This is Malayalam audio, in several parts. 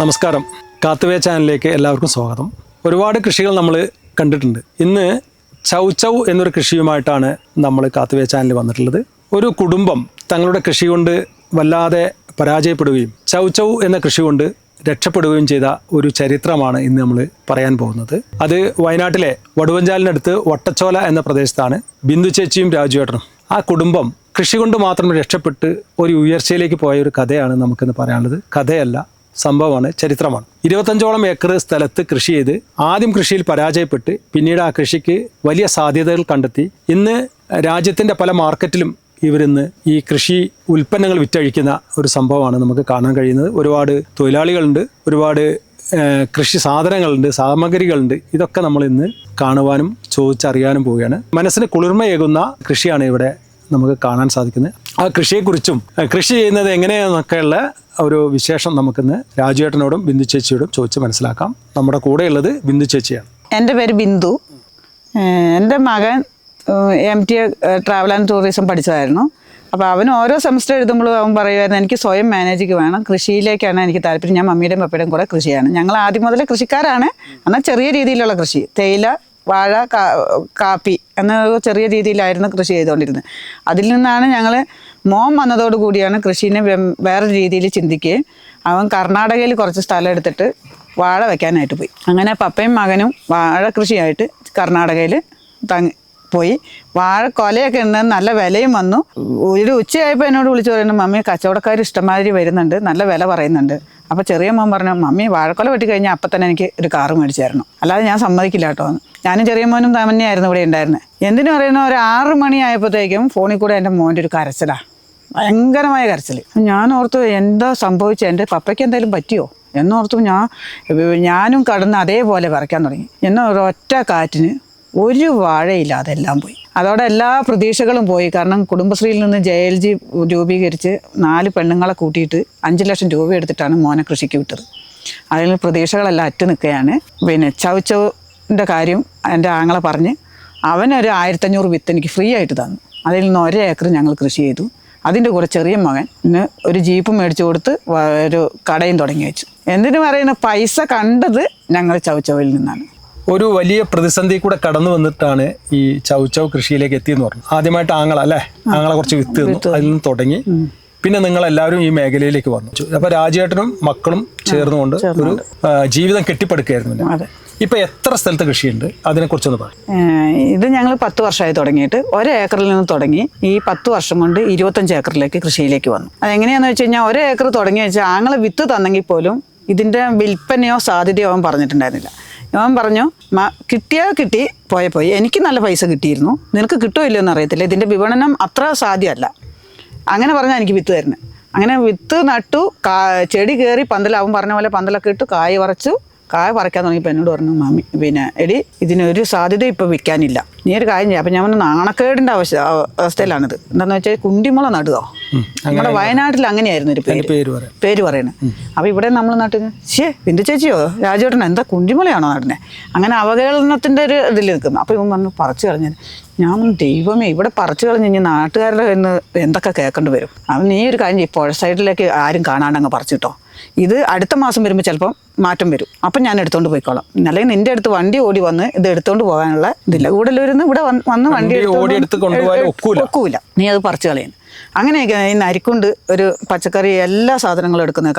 നമസ്കാരം. കാത്തുവേ ചാനലിലേക്ക് എല്ലാവർക്കും സ്വാഗതം. ഒരുപാട് കൃഷികൾ നമ്മൾ കണ്ടിട്ടുണ്ട്. ഇന്ന് ചൗ ചൗ എന്നൊരു കൃഷിയുമായിട്ടാണ് നമ്മൾ കാത്തുവേ ചാനലിൽ വന്നിട്ടുള്ളത്. ഒരു കുടുംബം തങ്ങളുടെ കൃഷി കൊണ്ട് വല്ലാതെ പരാജയപ്പെടുകയും ചൗ ചൗ എന്ന കൃഷി കൊണ്ട് രക്ഷപ്പെടുകയും ചെയ്ത ഒരു ചരിത്രമാണ് ഇന്ന് നമ്മൾ പറയാൻ പോകുന്നത്. അത് വയനാട്ടിലെ വടുവഞ്ചാലിനടുത്ത് വട്ടച്ചോല എന്ന പ്രദേശത്താണ് ബിന്ദു ചേച്ചിയും രാജുവേട്ടനും. ആ കുടുംബം കൃഷി കൊണ്ട് മാത്രം രക്ഷപ്പെട്ട് ഒരു ഉയർച്ചയിലേക്ക് പോയ ഒരു കഥയാണ് നമുക്കിന്ന് പറയാനുള്ളത്. കഥയല്ല സംഭവമാണ് ചരിത്രമാണ്. ഇരുപത്തഞ്ചോളം ഏക്കർ സ്ഥലത്ത് കൃഷി ചെയ്ത് ആദ്യം കൃഷിയിൽ പരാജയപ്പെട്ട് പിന്നീട് ആ കൃഷിക്ക് വലിയ സാധ്യതകൾ കണ്ടെത്തി. ഇന്ന് രാജ്യത്തിന്റെ പല മാർക്കറ്റിലും ഇവരിന്ന് ഈ കൃഷി ഉൽപ്പന്നങ്ങൾ വിറ്റഴിക്കുന്ന ഒരു സംഭവമാണ് നമുക്ക് കാണാൻ കഴിയുന്നത്. ഒരുപാട് തൊഴിലാളികളുണ്ട് ഒരുപാട് കൃഷി സാധനങ്ങളുണ്ട് സാമഗ്രികളുണ്ട്. ഇതൊക്കെ നമ്മൾ ഇന്ന് കാണുവാനും ചോദിച്ചറിയാനും പോവുകയാണ്. മനസ്സിന് കുളിർമയേകുന്ന കൃഷിയാണ് ഇവിടെ നമുക്ക് കാണാൻ സാധിക്കുന്നത്. ആ കൃഷിയെക്കുറിച്ചും കൃഷി ചെയ്യുന്നത് എങ്ങനെയാണെന്നൊക്കെയുള്ള ഒരു വിശേഷം നമുക്കിന്ന് രാജുവേട്ടനോടും ബിന്ദു ചേച്ചിയോടും ചോദിച്ച് മനസ്സിലാക്കാം. നമ്മുടെ കൂടെയുള്ളത് ബിന്ദു ചേച്ചിയാണ്. എന്റെ പേര് ബിന്ദു. എന്റെ മകൻ M T A travel and tourism പഠിച്ചതായിരുന്നു. അപ്പോൾ അവൻ ഓരോ സെമസ്റ്റർ എഴുതുമ്പോഴും അവൻ പറയുമായിരുന്നു എനിക്ക് സ്വയം മാനേജിങ് വേണം. കൃഷിയിലേക്കാണ് എനിക്ക് താല്പര്യം. ഞാൻ മമ്മിയുടെയും പപ്പയുടെയും കൂടെ കൃഷിയാണ്. ഞങ്ങൾ ആദ്യം മുതലേ കൃഷിക്കാരാണ്. എന്നാൽ ചെറിയ രീതിയിലുള്ള കൃഷി. തേയില വാഴ കാപ്പി എന്ന ചെറിയ രീതിയിലായിരുന്നു കൃഷി ചെയ്തുകൊണ്ടിരുന്നത്. അതിൽ നിന്നാണ് ഞങ്ങൾ മോൻ വന്നതോടുകൂടിയാണ് കൃഷിനെ വെ- വേറെ രീതിയിൽ ചിന്തിക്കുകയും അവൻ കർണാടകയിൽ കുറച്ച് സ്ഥലം എടുത്തിട്ട് വാഴ വയ്ക്കാനായിട്ട് പോയി. അങ്ങനെ പപ്പയും മകനും വാഴ കൃഷിയായിട്ട് കർണാടകയിൽ തങ്ങി പോയി. വാഴ കൊലയൊക്കെ ഉണ്ട് നല്ല വിലയും വന്നു. ഒരു ഉച്ചയായപ്പോൾ എന്നോട് വിളിച്ചു പറയുന്നു മമ്മി കച്ചവടക്കാർ ഇഷ്ടമാതിരി വരുന്നുണ്ട്. നല്ല വില പറയുന്നുണ്ട്. അപ്പോൾ ചെറിയ മോൻ പറഞ്ഞു മമ്മി വാഴക്കൊല വെട്ടി കഴിഞ്ഞാൽ അപ്പം തന്നെ എനിക്ക് ഒരു കാറ് മേടിച്ചു തരണം അല്ലാതെ ഞാൻ സമ്മതിക്കില്ല കേട്ടോ എന്ന്. ഞാനും ചെറിയ മോനും തമന്നെയായിരുന്നു ഇവിടെ ഉണ്ടായിരുന്നത് എന്തിനു പറയുന്ന ഒരു ആറ് മണിയായപ്പോഴത്തേക്കും ഫോണിൽ കൂടെ എന്റെ മോന്റെ ഒരു കരച്ചിലാണ് ഭയങ്കരമായ കരച്ചിൽ ഞാൻ ഓർത്തു എന്താ സംഭവിച്ചത് എന്റെ പപ്പയ്ക്ക് എന്തെങ്കിലും പറ്റിയോ? എന്നോർത്തു ഞാൻ ഞാനും കടന്ന് അതേപോലെ പറിക്കാൻ തുടങ്ങി. എന്നൊരൊറ്റ കാറ്റിന് ഒരു വാഴയില്ലാതെ എല്ലാം പോയി. അതോടെ എല്ലാ പ്രതീക്ഷകളും പോയി. കാരണം കുടുംബശ്രീയിൽ നിന്ന് ജെ എൽ ജി രൂപീകരിച്ച് നാല് പെണ്ണുങ്ങളെ കൂട്ടിയിട്ട് അഞ്ച് ലക്ഷം രൂപ എടുത്തിട്ടാണ് മോനെ കൃഷിക്ക് വിട്ടത്. അതിൽ പ്രതീക്ഷകളെല്ലാം അറ്റു നിൽക്കുകയാണ്. പിന്നെ ചവച്ചവിന്റെ കാര്യം എന്റെ ആങ്ങളെ പറഞ്ഞ് അവനൊരു ആയിരത്തഞ്ഞൂറ് വിത്ത് എനിക്ക് ഫ്രീ ആയിട്ട് തന്നു. അതിൽ നിന്ന് ഒരേ ഏക്കർ ഞങ്ങൾ കൃഷി ചെയ്തു. അതിന്റെ കൂടെ ചെറിയ മകൻ ഒരു ജീപ്പ് മേടിച്ചു കൊടുത്ത് ഒരു കടയും തുടങ്ങി വെച്ചു. എന്തിനു പറയുന്ന? പൈസ കണ്ടത് ഞങ്ങൾ ചവച്ചവയിൽ നിന്നാണ്. ഒരു വലിയ പ്രതിസന്ധി കൂടെ കടന്നു വന്നിട്ടാണ് ഈ ചൗ ചൗ കൃഷിയിലേക്ക് എത്തിയെന്ന് പറഞ്ഞു. ആദ്യമായിട്ട് ആങ്ങള അല്ലേ? ആങ്ങളെ കുറച്ച് വിത്ത് തന്നു. അതിൽ നിന്ന് തുടങ്ങി. പിന്നെ നിങ്ങൾ എല്ലാവരും ഈ മേഖലയിലേക്ക് വന്നു. അപ്പൊ രാജേട്ടനും മക്കളും ചേർന്നുകൊണ്ട് ഒരു ജീവിതം കെട്ടിപ്പടുക്കുകയായിരുന്നു ഇപ്പൊ എത്ര സ്ഥലത്ത് കൃഷിയുണ്ട്? അതിനെ കുറിച്ചൊന്ന് പറയും ഇത് ഞങ്ങൾ പത്ത് വർഷമായി തുടങ്ങിയിട്ട് ഒരു ഏക്കറിൽ നിന്ന് തുടങ്ങി ഈ പത്ത് വർഷം കൊണ്ട് ഇരുപത്തഞ്ച് ഏക്കറിലേക്ക് കൃഷിയിലേക്ക് വന്നു. അതെങ്ങനെയാണെന്ന് വെച്ച് കഴിഞ്ഞാൽ ഒരു ഏക്കർ തുടങ്ങി വെച്ചാൽ ആങ്ങളെ വിത്ത് തന്നെങ്കിൽ പോലും ഇതിന്റെ വിൽപ്പനയോ സാധ്യതയോ അവൻ പറഞ്ഞിട്ടുണ്ടായിരുന്നില്ല. അവൻ പറഞ്ഞു "മ- കിട്ടിയാൽ കിട്ടി പോയ പോയി. എനിക്ക് നല്ല പൈസ കിട്ടിയിരുന്നു. നിനക്ക് കിട്ടുമോ ഇല്ലയോ എന്ന് അറിയത്തില്ല. ഇതിന്റെ വിപണനം അത്ര സാധ്യമല്ല. അങ്ങനെ പറഞ്ഞാൽ എനിക്ക് വിത്ത് തരുന്നത് അങ്ങനെ വിത്ത് നട്ടു കാ ചെടി കയറി പന്തലാവും പറഞ്ഞ പോലെ പന്തലൊക്കെ ഇട്ടു കായ് പറിച്ചു കായ പറിക്കാൻ തുടങ്ങിയപ്പോൾ എന്നോട് പറഞ്ഞു മാമി പിന്നെ എടി ഇതിനൊരു സാധ്യത ഇപ്പോൾ വിൽക്കാനില്ല. നീ ഒരു കാര്യം ചെയ്യാം. അപ്പം ഞാൻ പറഞ്ഞു നാണക്കേടിന്റെ ആവശ്യ അവ- അവസ്ഥയിലാണിത്. എന്താണെന്ന് വെച്ചാൽ കുണ്ടിമുള നടുകോ നമ്മുടെ വയനാട്ടിൽ അങ്ങനെയായിരുന്നു ഒരു പേര്. പേര് പറയാം. പേര് പറയണത് അപ്പോൾ ഇവിടെ നമ്മൾ നട്ടിന് ശേ ബിന്ദു ചേച്ചിയോ രാജേട്ടൻ എന്താ കുണ്ടിമുളയാണോ നടുന്നത് അങ്ങനെ അവഹേളനത്തിന്റെ ഒരു ഇതിൽ നിൽക്കുന്നു. അപ്പോൾ ഇവൻ പറഞ്ഞു പറിച്ചു കളഞ്ഞത്. ഞാൻ ദൈവമേ ഇവിടെ പറിച്ചു കളഞ്ഞ് ഇനി നാട്ടുകാരുടെ എന്ന് എന്തൊക്കെ കേൾക്കേണ്ടി വരും? അപ്പം നീ ഒരു കാര്യം പുഴ സൈഡിലേക്ക് ആരും കാണാണ്ടങ്ങ് പറിച്ചിട്ടോ. ഇത് അടുത്ത മാസം വരുമ്പോൾ ചിലപ്പം മാറ്റം വരും. അപ്പം ഞാൻ എടുത്തുകൊണ്ട് പോയിക്കോളാം. അല്ലെങ്കിൽ നിന്റെ അടുത്ത് വണ്ടി ഓടി വന്ന് ഇത് എടുത്തുകൊണ്ട് പോകാനുള്ള ഇതില്ല. കൂടുതലൂരുന്ന് ഇവിടെ വന്ന് വന്ന് വണ്ടി ഓടി എടുത്ത് ഓടിയെടുത്ത് ഒക്കൂല. നീ അത് പറിച്ചു കളയുന്നു അങ്ങനെയൊക്കെ ഈ നരിക്കൊണ്ട് ഒരു പച്ചക്കറി എല്ലാ സാധനങ്ങളും എടുക്കുന്ന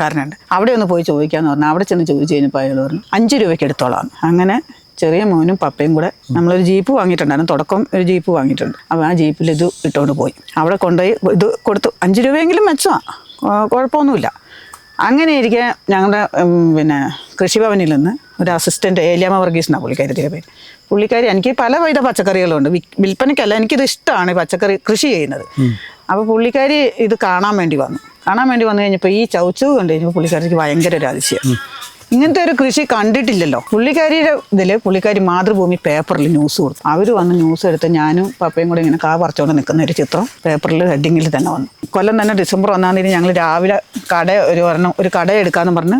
കാരനുണ്ട് അവിടെ ഒന്ന് പോയി ചോദിക്കാന്ന് പറഞ്ഞു. അവിടെ ചെന്ന് ചോദിച്ചു കഴിഞ്ഞപ്പോൾ അയാൾ പറഞ്ഞു അഞ്ച് രൂപയ്ക്ക് എടുത്തോളാം. അങ്ങനെ ചെറിയ മോനും പപ്പയും കൂടെ നമ്മളൊരു ജീപ്പ് വാങ്ങിയിട്ടുണ്ടായിരുന്നു. തുടക്കം ഒരു ജീപ്പ് വാങ്ങിയിട്ടുണ്ട്. അപ്പോൾ ആ ജീപ്പിൽ ഇത് ഇട്ടുകൊണ്ട് പോയി. അവിടെ കൊണ്ടുപോയി ഇത് കൊടുത്തു. അഞ്ച് രൂപയെങ്കിലും മെച്ചമാണ് കുഴപ്പമൊന്നുമില്ല അങ്ങനെ ഇരിക്കെ ഞങ്ങളുടെ പിന്നെ കൃഷിഭവനിൽ നിന്ന് ഒരു അസിസ്റ്റന്റ് ഏലിയാമ വർഗീസ് എന്നാണ് പുള്ളിക്കാരിയുടെ പേര് പുള്ളിക്കാരി എനിക്ക് പലവിധ പച്ചക്കറികളുണ്ട്. വിൽപ്പനയ്ക്കല്ല എനിക്കിത് ഇഷ്ടമാണ് ഈ പച്ചക്കറി കൃഷി ചെയ്യുന്നത്. അപ്പോൾ പുള്ളിക്കാരി ഇത് കാണാൻ വേണ്ടി വന്നു. കാണാൻ വേണ്ടി വന്നു കഴിഞ്ഞപ്പോൾ ഈ ചൗച്ചു കണ്ടു കഴിഞ്ഞപ്പോൾ പുള്ളിക്കാരിക്ക് ഭയങ്കര ഒരു അതിശയം ഇങ്ങനത്തെ ഒരു കൃഷി കണ്ടിട്ടില്ലല്ലോ. പുള്ളിക്കാരിയുടെ ഇതിൽ പുള്ളിക്കാരി മാതൃഭൂമി പേപ്പറിൽ ന്യൂസ് കൊടുത്തു. അവർ വന്ന് ന്യൂസ് എടുത്ത് ഞാനും പപ്പയും കൂടെ ഇങ്ങനെ കാ പറിച്ചുകൊണ്ട് നിൽക്കുന്ന ഒരു ചിത്രം പേപ്പറിൽ ഹെഡിങ്ങിൽ തന്നെ വന്നു. കൊല്ലം തന്നെ ഡിസംബർ ഒന്നാം തീയതി ഞങ്ങൾ രാവിലെ കട ഒരു ഒരെണ്ണം ഒരു കട എടുക്കാന്ന് പറഞ്ഞ്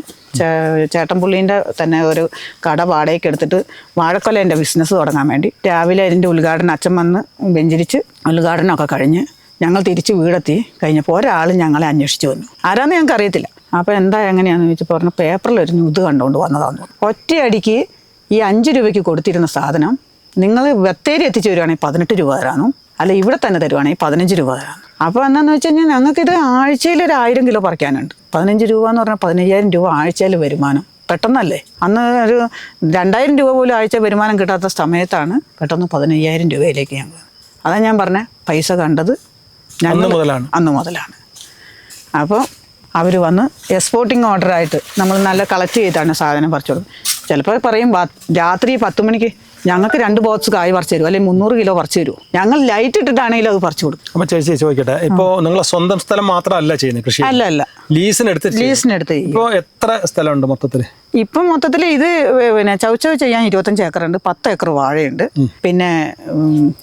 ചേട്ടൻപുള്ളീന്റെ തന്നെ ഒരു കട വാടകയ്ക്ക് എടുത്തിട്ട് വാഴക്കൊലേന്റെ ബിസിനസ് തുടങ്ങാൻ വേണ്ടി രാവിലെ അതിന്റെ ഉദ്ഘാടനം അച്ഛൻ വന്ന് വെഞ്ചരിച്ച് ഉദ്ഘാടനമൊക്കെ കഴിഞ്ഞ് ഞങ്ങൾ തിരിച്ച് വീടെത്തി. കഴിഞ്ഞപ്പോൾ ഒരാൾ ഞങ്ങളെ അന്വേഷിച്ചു വന്നു. ആരാന്ന് ഞങ്ങൾക്ക് അറിയത്തില്ല. അപ്പോൾ എന്താ എങ്ങനെയാണെന്ന് ചോദിച്ചപ്പോൾ പറഞ്ഞു പേപ്പറിൽ ഒരു ന്യൂസ് കണ്ടുകൊണ്ട് വന്നതാന്ന് ഒറ്റയടിക്ക് ഈ അഞ്ച് രൂപയ്ക്ക് കൊടുത്തിരുന്ന സാധനം നിങ്ങൾ ബത്തേരി എത്തിച്ചു തരുവാണെങ്കിൽ പതിനെട്ട് രൂപ തരാനും അല്ല ഇവിടെ തന്നെ തരുവാണെങ്കിൽ പതിനഞ്ച് രൂപ തരാം അപ്പോൾ എന്താണെന്ന് വെച്ച് കഴിഞ്ഞാൽ ഞങ്ങൾക്കിത് ആഴ്ചയിൽ ഒരു ആയിരം കിലോ പറിക്കാനുണ്ട്. പതിനഞ്ച് രൂപ എന്ന് പറഞ്ഞാൽ പതിനയ്യായിരം രൂപ ആഴ്ചയിൽ വരുമാനം. പെട്ടെന്നല്ലേ? അന്ന് ഒരു രണ്ടായിരം രൂപ പോലും ആഴ്ച വരുമാനം കിട്ടാത്ത സമയത്താണ് പെട്ടെന്ന് പതിനയ്യായിരം രൂപയിലേക്ക് ഞങ്ങൾ. അതാണ് ഞാൻ പറഞ്ഞ പൈസ കണ്ടത് അന്ന് മുതലാണ്. അന്ന് മുതലാണ്. അപ്പോൾ അവർ വന്ന് എക്സ്പോർട്ടിങ് ഓർഡറായിട്ട് നമ്മൾ നല്ല കളക്ട് ചെയ്തിട്ടാണ് സാധനം പറിച്ചു കൊടുക്കുന്നത് ചിലപ്പോൾ പറയും രാത്രി പത്ത് മണിക്ക് ഞങ്ങൾക്ക് രണ്ട് ബോക്സ് കായ് പറിച്ചു തരുമോ അല്ലെങ്കിൽ മുന്നൂറ് കിലോ പറിച്ചു തരുമോ ഞങ്ങൾ ലൈറ്റ് ഇട്ടിട്ടാണെങ്കിലും അത് പറിച്ചു കൊടുക്കും. അപ്പോൾ ചേച്ചി ചോദിക്കട്ടെ ഇപ്പോൾ നിങ്ങൾ സ്വന്തം സ്ഥലം മാത്രമല്ല ചെയ്യുന്നത് കൃഷി? അല്ല അല്ല ലീസിനെടുത്ത് ലീസിനെടുത്ത് ഇപ്പോൾ ഇപ്പോ എത്ര സ്ഥലമുണ്ട് മൊത്തത്തിൽ? ഇപ്പം മൊത്തത്തിൽ ഇത് പിന്നെ ചൗച്ചവ് ചെയ്യാൻ ഇരുപത്തഞ്ച് ഏക്കറുണ്ട് പത്ത് ഏക്കർ വാഴയുണ്ട്. പിന്നെ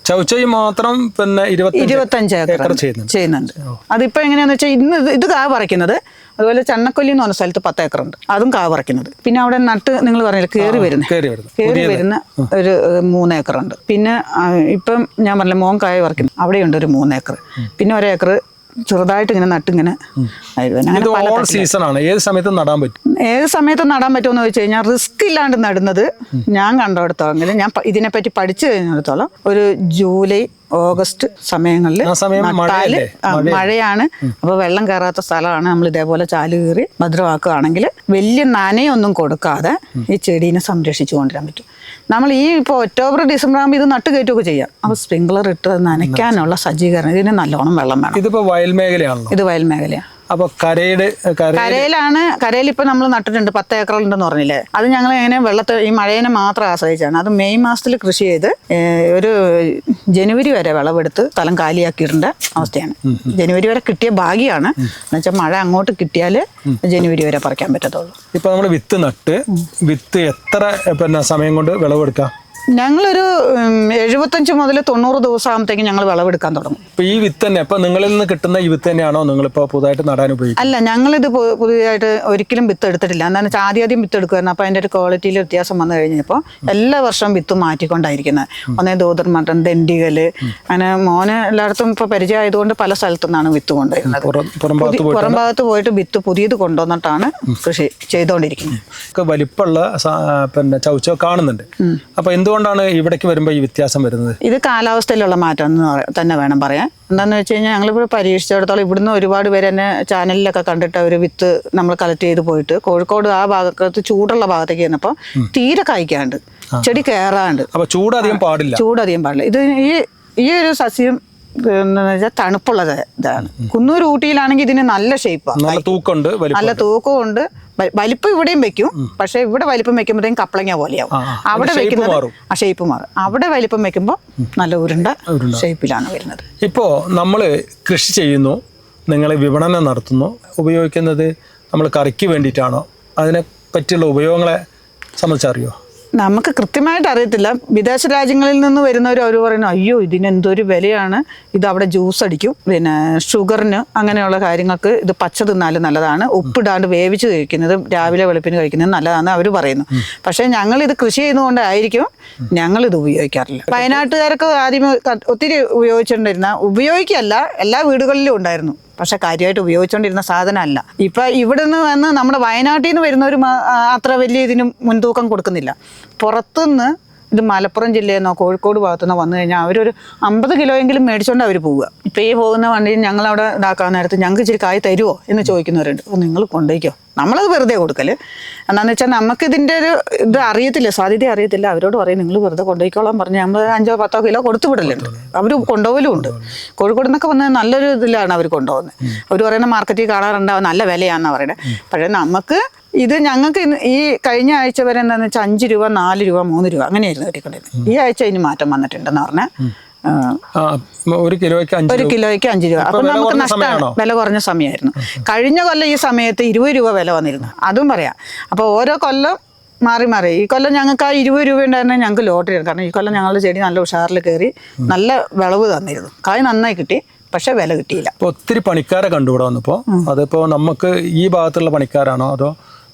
ചവച്ചവ് മാത്രം പിന്നെ ഇരുപത്തി ഇരുപത്തഞ്ച് ഏക്കർ ചെയ്യുന്നുണ്ട്. അതിപ്പോ എങ്ങനെയാന്ന് വെച്ചാൽ ഇന്ന് ഇത് കാവ് കാ പറിക്കുന്നത്. അതുപോലെ ചണ്ണക്കൊല്ലി എന്ന് പറഞ്ഞ സ്ഥലത്ത് പത്ത് ഏക്കറുണ്ട്. അതും കാവ് പറിക്കുന്നത്. പിന്നെ അവിടെ നട്ട് നിങ്ങൾ പറഞ്ഞില്ല കയറി വരുന്നത് കയറി വരുന്നു. ഒരു മൂന്ന് ഏക്കർ ഉണ്ട് പിന്നെ ഇപ്പം ഞാൻ പറഞ്ഞില്ല മോൻ കായ പറിക്കുന്നു. അവിടെയുണ്ട് ഒരു മൂന്ന് ഏക്കർ. പിന്നെ ഒരേക്കർ ചെറുതായിട്ട് ഇങ്ങനെ നട്ടിങ്ങനെ സീസൺ ആണ്. ഏത് സമയത്തും നടാൻ പറ്റും? ഏത് സമയത്ത് നടാൻ പറ്റുമെന്ന് വെച്ച് കഴിഞ്ഞാൽ റിസ്ക് ഇല്ലാണ്ട് നടുന്നത് ഞാൻ കണ്ടിടത്തോളം. ഞാൻ ഇതിനെപ്പറ്റി പഠിച്ചു കഴിഞ്ഞിടത്തോളം ഒരു ജൂലൈ ഓഗസ്റ്റ് സമയങ്ങളിൽ നട്ടാൽ മഴയാണ്. അപ്പോൾ വെള്ളം കയറാത്ത സ്ഥലമാണ്. നമ്മൾ ഇതേപോലെ ചാൽ കീറി ഭദ്രമാക്കുകയാണെങ്കിൽ വലിയ നനയൊന്നും കൊടുക്കാതെ ഈ ചെടീനെ സംരക്ഷിച്ചു കൊണ്ടുവരാൻ പറ്റും. നമ്മൾ ഈ ഇപ്പോൾ ഒക്ടോബർ ഡിസംബർ ആകുമ്പോൾ ഇത് നട്ട് കയറ്റുമൊക്കെ ചെയ്യാം. അപ്പോൾ സ്പ്രിംഗ്ലർ ഇട്ട് നനയ്ക്കാനുള്ള സജ്ജീകരണം. ഇതിന് നല്ലോണം വെള്ളം വേണം. ഇതിപ്പോൾ വയൽ മേഖലയാണ് ഇത് വയൽ മേഖലയാണ്. അപ്പൊ കരയുടെ കര കരയിലാണ് കരയിൽ ഇപ്പൊ നമ്മൾ നട്ടിട്ടുണ്ട് പത്ത് ഏക്കറുണ്ടെന്ന് പറഞ്ഞില്ലേ? അത് ഞങ്ങൾ എങ്ങനെ വെള്ളത്തെ ഈ മഴേനെ മാത്രം ആശ്രയിച്ചാണ്. അത് മെയ് മാസത്തിൽ കൃഷി ചെയ്ത് ഒരു ജനുവരി വരെ വിളവെടുത്ത് സ്ഥലം കാലിയാക്കിയിട്ടുണ്ട് അവസ്ഥയാണ്. ജനുവരി വരെ കിട്ടിയ ഭാഗ്യമാണ് എന്നുവെച്ചാൽ മഴ അങ്ങോട്ട് കിട്ടിയാൽ ജനുവരി വരെ പറിക്കാൻ പറ്റത്തുള്ളൂ. ഇപ്പൊ നമ്മൾ വിത്ത് നട്ട് വിത്ത് എത്ര പിന്നെ സമയം കൊണ്ട് വിളവെടുക്കാം? ഞങ്ങളൊരു എഴുപത്തഞ്ച് മുതൽ തൊണ്ണൂറ് ദിവസം ആകുമ്പോഴത്തേക്കും ഞങ്ങൾ വിളവെടുക്കാൻ തുടങ്ങും. ഇപ്പൊ ഈ വിത്ത് തന്നെ അപ്പൊ നിങ്ങളിൽ നിന്ന് കിട്ടുന്ന ഈ വിത്ത് തന്നെയാണോ നിങ്ങൾ ഇപ്പൊ പുതുതായിട്ട് നടാൻ ഉപയോഗിക്കുന്നത്? അല്ല ഞങ്ങളിത് ഇത് പുതിയതായിട്ട് ഒരിക്കലും വിത്ത് എടുത്തിട്ടില്ല. എന്താണെന്ന് വെച്ചാൽ ആദ്യം ആദ്യം വിത്ത് എടുക്കുമായിരുന്നു അപ്പോൾ അതിന്റെ ഒരു ക്വാളിറ്റിയിൽ വ്യത്യാസം വന്നു കഴിഞ്ഞപ്പോൾ എല്ലാ വർഷവും വിത്ത് മാറ്റിക്കൊണ്ടായിരിക്കുന്നത്. ഒന്നേ ദൂതർ മട്ടൻ ദണ്ഡികൽ അങ്ങനെ മോന് എല്ലായിടത്തും ഇപ്പോൾ പരിചയം ആയതുകൊണ്ട് പല സ്ഥലത്തു നിന്നാണ് വിത്ത് കൊണ്ടുവരുന്നത്. പുറം ഭാഗത്ത് പോയിട്ട് വിത്ത് പുതിയത് കൊണ്ടുവന്നിട്ടാണ് കൃഷി ചെയ്തുകൊണ്ടിരിക്കുന്നത് വലിപ്പമുള്ള പിന്നെ ചവച്ചോ കാണുന്നുണ്ട്. അപ്പൊ എന്തുകൊണ്ടാണ് ഇവിടേക്ക് വരുമ്പോൾ ഈ വ്യത്യാസം വരുന്നത്. ഇത് കാലാവസ്ഥയിലുള്ള മാറ്റം എന്ന് തന്നെ വേണം പറയാൻ. എന്താണെന്ന് വെച്ച് കഴിഞ്ഞാൽ ഞങ്ങളിപ്പോൾ പരീക്ഷിച്ചിടത്തോളം ഇവിടുന്ന് ഒരുപാട് പേര് എന്നെ ചാനലിലൊക്കെ കണ്ടിട്ട് അവർ വിത്ത് നമ്മൾ കളക്ട് ചെയ്ത് പോയിട്ട് കോഴിക്കോട് ആ ഭാഗത്ത് ചൂടുള്ള ഭാഗത്തേക്ക് ചെന്നപ്പോൾ തീരെ കായ്ക്കാണ്ട്. ചെടി കയറാണ്ട് അപ്പൊ ചൂടധികം പാടില്ല. ചൂടധികം പാടില്ല. ഇത് ഈ ഈ ഒരു സസ്യം എന്താ വെച്ചാൽ തണുപ്പുള്ള ഇതാണ്. കുന്നൂർ ഊട്ടിയിലാണെങ്കിൽ ഇതിന് നല്ല ഷേപ്പാണ് നല്ല തൂക്കമുണ്ട് നല്ല തൂക്കമുണ്ട് വലിപ്പം ഇവിടെയും വെക്കും. പക്ഷെ ഇവിടെ വലിപ്പം വെക്കുമ്പോഴത്തേക്കും കപ്പളങ്ങ പോലെയാവും. അവിടെ വെക്കുന്ന വെക്കുന്നത്. ആ ഷേപ്പ് മാറും. അവിടെ വലിപ്പം വെക്കുമ്പോൾ നല്ല ഉരുണ്ട ഷേപ്പിലാണ് വരുന്നത്. ഇപ്പോൾ നമ്മൾ കൃഷി ചെയ്യുന്നു നിങ്ങൾ വിപണനം നടത്തുന്നു. ഉപയോഗിക്കുന്നത് നമ്മൾ കറിക്ക് വേണ്ടിയിട്ടാണോ? അതിനെ പറ്റിയുള്ള ഉപയോഗങ്ങളെ സംബന്ധിച്ചറിയോ? നമുക്ക് കൃത്യമായിട്ട് അറിയത്തില്ല. വിദേശ രാജ്യങ്ങളിൽ നിന്ന് വരുന്നവർ അവർ പറയുന്നു അയ്യോ ഇതിന് എന്തൊരു വിലയാണ്. ഇത് അവിടെ ജ്യൂസ് അടിക്കും. പിന്നെ ഷുഗറിന് അങ്ങനെയുള്ള കാര്യങ്ങൾക്ക് ഇത് പച്ച തിന്നാലും നല്ലതാണ്. ഉപ്പിടാണ്ട് വേവിച്ച് കഴിക്കുന്നത് രാവിലെ വെളുപ്പിന് കഴിക്കുന്നത് നല്ലതാണ് അവർ പറയുന്നു. പക്ഷേ ഞങ്ങൾ ഇത് കൃഷി ചെയ്യുന്നതുകൊണ്ടായിരിക്കും ഞങ്ങൾ ഇത് ഉപയോഗിക്കാറില്ല വയനാട്ടുകാർക്ക് ആദ്യം ഒത്തിരി ഉപയോഗിച്ചിട്ടുണ്ടായിരുന്ന ഉപയോഗിക്കല്ല എല്ലാ വീടുകളിലും ഉണ്ടായിരുന്നു. പക്ഷെ കാര്യമായിട്ട് ഉപയോഗിച്ചുകൊണ്ടിരുന്ന സാധനമല്ല. ഇപ്പൊ നിന്ന് വന്ന് നമ്മുടെ വയനാട്ടിൽ നിന്ന് വരുന്നവർ അത്ര വലിയ ഇതിനും മുൻതൂക്കം കൊടുക്കുന്നില്ല. പുറത്തുനിന്ന് ഇത് മലപ്പുറം ജില്ലയിൽ നിന്നോ കോഴിക്കോട് ഭാഗത്തു നിന്നോ വന്നു കഴിഞ്ഞാൽ അവരൊരു അമ്പത് കിലോയെങ്കിലും മേടിച്ചുകൊണ്ട് അവർ പോവുക. ഇപ്പം ഈ പോകുന്ന വണ്ടിയിൽ ഞങ്ങളവിടെ ഇതാക്കാൻ നേരത്ത് ഞങ്ങൾക്ക് ഇച്ചിരി കായ് തരുമോ എന്ന് ചോദിക്കുന്നവരുണ്ട്. അപ്പോൾ നിങ്ങൾ കൊണ്ടുപോയിക്കോ. നമ്മളത് വെറുതെ കൊടുക്കൽ എന്താണെന്ന് വെച്ചാൽ നമുക്ക് ഇതിന്റെ ഒരു ഇത് അറിയത്തില്ല സാധ്യത അറിയത്തില്ല. അവരോട് പറയും നിങ്ങൾ വെറുതെ കൊണ്ടുപോയിക്കോളാം പറഞ്ഞ് നമ്മൾ അഞ്ചോ പത്തോ കിലോ കൊടുത്തു വിടലുണ്ട്. അവർ കൊണ്ടുപോകലും ഉണ്ട്. കോഴിക്കോട് നിന്നൊക്കെ വന്ന് നല്ലൊരു ഇതിലാണ് അവർ കൊണ്ടുപോകുന്നത്. അവർ പറയുന്ന മാർക്കറ്റിൽ കാണാറുണ്ടാവും നല്ല വിലയാണെന്നാണ് പറയുന്നത് പക്ഷേ നമുക്ക് ഇത് ഞങ്ങൾക്ക് ഈ കഴിഞ്ഞ ആഴ്ച വരെ എന്താണെന്ന് വെച്ചാൽ അഞ്ച് രൂപ നാല് രൂപ മൂന്ന് രൂപ അങ്ങനെയായിരുന്നു കിട്ടിക്കൊണ്ടിരുന്നത് ഈ ആഴ്ച ഇതിന് മാറ്റം വന്നിട്ടുണ്ടെന്ന് പറഞ്ഞാൽ ഒരു കിലോയ്ക്ക് ഒരു കിലോയ്ക്ക് അഞ്ച് രൂപ. അപ്പൊ നമുക്ക് നഷ്ടമാണ്? വില കുറഞ്ഞ സമയമായിരുന്നു. കഴിഞ്ഞ കൊല്ലം ഈ സമയത്ത് ഇരുപത് രൂപ വില വന്നിരുന്നു. അതും പറയാം. അപ്പോൾ ഓരോ കൊല്ലം മാറി മാറി. ഈ കൊല്ലം ഞങ്ങൾക്ക് ആ ഇരുപത് രൂപ ഉണ്ടായിരുന്നെ ഞങ്ങൾക്ക് ലോട്ടറി ആയിരുന്നു കാരണം ഈ കൊല്ലം ഞങ്ങളുടെ ചെടി നല്ല ഉഷാറിൽ കയറി നല്ല വിളവ് തന്നിരുന്നു. കായ് നന്നായി കിട്ടി പക്ഷെ വില കിട്ടിയില്ല. ഒത്തിരി പണിക്കാരെ കണ്ടുകൂടാ വന്നപ്പോൾ അതിപ്പോൾ നമുക്ക് ഈ ഭാഗത്തുള്ള പണിക്കാരാണോ അതോ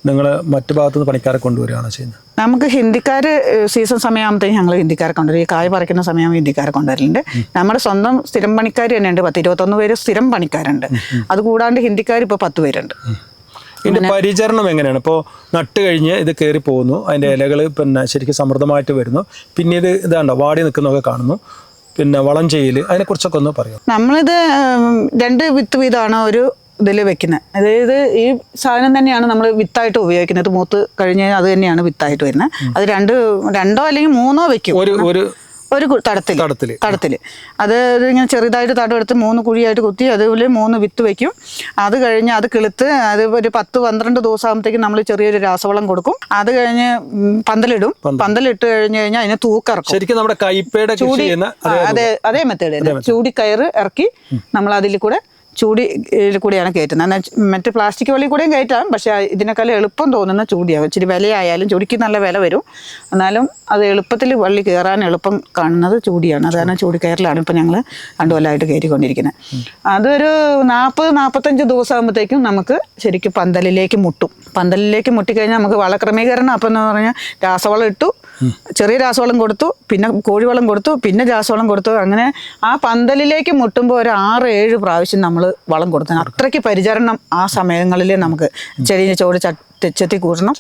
നിങ്ങൾ മറ്റു ഭാഗത്തുനിന്ന് പണിക്കാരെ കൊണ്ടുവരികയാണോ ചെയ്യുന്നത്? നമുക്ക് ഹിന്ദിക്കാർ സീസൺ സമയമാകുമ്പോഴത്തേക്കും ഞങ്ങൾ ഹിന്ദിക്കാരെ കൊണ്ടുവരും. ഈ കായ് പറിക്കുന്ന സമയം ഹിന്ദിക്കാരെ കൊണ്ടുവരലുണ്ട്. നമ്മുടെ സ്വന്തം സ്ഥിരം പണിക്കാർ തന്നെയുണ്ട്. പത്ത് ഇരുപത്തൊന്ന് പേര് സ്ഥിരം പണിക്കാരുണ്ട്. അതുകൂടാണ്ട് ഹിന്ദിക്കാർ ഇപ്പോൾ പത്ത് പേരുണ്ട്. ഇതിന്റെ പരിചരണം എങ്ങനെയാണ്? ഇപ്പോൾ നട്ട് കഴിഞ്ഞ് ഇത് കയറി പോകുന്നു. അതിന്റെ ഇലകൾ പിന്നെ ശരിക്കും സമൃദ്ധമായിട്ട് വരുന്നു. പിന്നെ ഇത് ഇതാണ്ടോ വാടി നിൽക്കുന്നതൊക്കെ കാണുന്നു. പിന്നെ വളം ചെയ്യൽ അതിനെക്കുറിച്ചൊക്കെ ഒന്ന് പറയാം? നമ്മളിത് രണ്ട് വിത്ത് വീതമാണ് ഒരു ഇതിൽ വെക്കുന്നത് അതായത് ഈ സാധനം തന്നെയാണ് നമ്മൾ വിത്തായിട്ട് ഉപയോഗിക്കുന്നത്. മൂത്ത് കഴിഞ്ഞ് അത് തന്നെയാണ് വിത്തായിട്ട് വരുന്നത് അത് രണ്ട് രണ്ടോ അല്ലെങ്കിൽ മൂന്നോ വെക്കും. ഒരു ഒരു ഒരു തടത്തിൽ. തടത്തിൽ അത് ഇങ്ങനെ ചെറുതായിട്ട് തടം എടുത്ത് മൂന്ന് കുഴിയായിട്ട് കുത്തി അതുപോലെ മൂന്ന് വിത്ത് വെക്കും. അത് കഴിഞ്ഞ് അത് കിളുത്ത് അത് ഒരു പത്ത് പന്ത്രണ്ട് ദിവസം ആകുമ്പോഴത്തേക്കും നമ്മൾ ചെറിയൊരു രാസവളം കൊടുക്കും. അത് കഴിഞ്ഞ് പന്തലിടും. പന്തലിട്ട് കഴിഞ്ഞ് കഴിഞ്ഞാൽ അതിനെ തൂക്കിറക്കും. ശരിക്കും നമ്മുടെ കൈപ്പയുടെ ചെയ്യുന്ന അതേ അതേ മെത്തേഡ്. ചൂടി കയറ് ഇറക്കി നമ്മൾ അതിൽ കൂടെ ചൂടി കൂടിയാണ് കയറ്റുന്നത്. എന്നാൽ മറ്റ് പ്ലാസ്റ്റിക് വള്ളി കൂടെയും കയറ്റാം. പക്ഷേ ഇതിനേക്കാൾ എളുപ്പം തോന്നുന്ന ചൂടിയാകും ഇച്ചിരി വിലയായാലും ചൂടിക്ക് നല്ല വില വരും. എന്നാലും അത് എളുപ്പത്തിൽ വള്ളി കയറാൻ എളുപ്പം കാണുന്നത് ചൂടിയാണ്. അതാണ് ചൂടി കയറിലാണ് ഇപ്പം ഞങ്ങൾ രണ്ടു കൊല്ലമായിട്ട് കയറ്റിക്കൊണ്ടിരിക്കുന്നത് അതൊരു നാൽപ്പത് നാൽപ്പത്തഞ്ച് ദിവസം ആകുമ്പോഴത്തേക്കും നമുക്ക് ശരിക്കും പന്തലിലേക്ക് മുട്ടും. പന്തലിലേക്ക് മുട്ടിക്കഴിഞ്ഞാൽ നമുക്ക് വളക്രമീകരണം അപ്പം എന്ന് പറഞ്ഞാൽ രാസവളം ഇട്ടു ചെറിയ രാസവളം കൊടുത്തു പിന്നെ കോഴിവളം കൊടുത്തു പിന്നെ രാസവളം കൊടുത്തു. അങ്ങനെ ആ പന്തലിലേക്ക് മുട്ടുമ്പോൾ ഒരു ആറ് ഏഴ് പ്രാവശ്യം നമ്മൾ വളം കൊടുക്കണം. അത്രയ്ക്ക് പരിചരണം ആ സമയങ്ങളിൽ നമുക്ക് ചെറിയ ചോട് ചെത്തി കൂട്ടണം.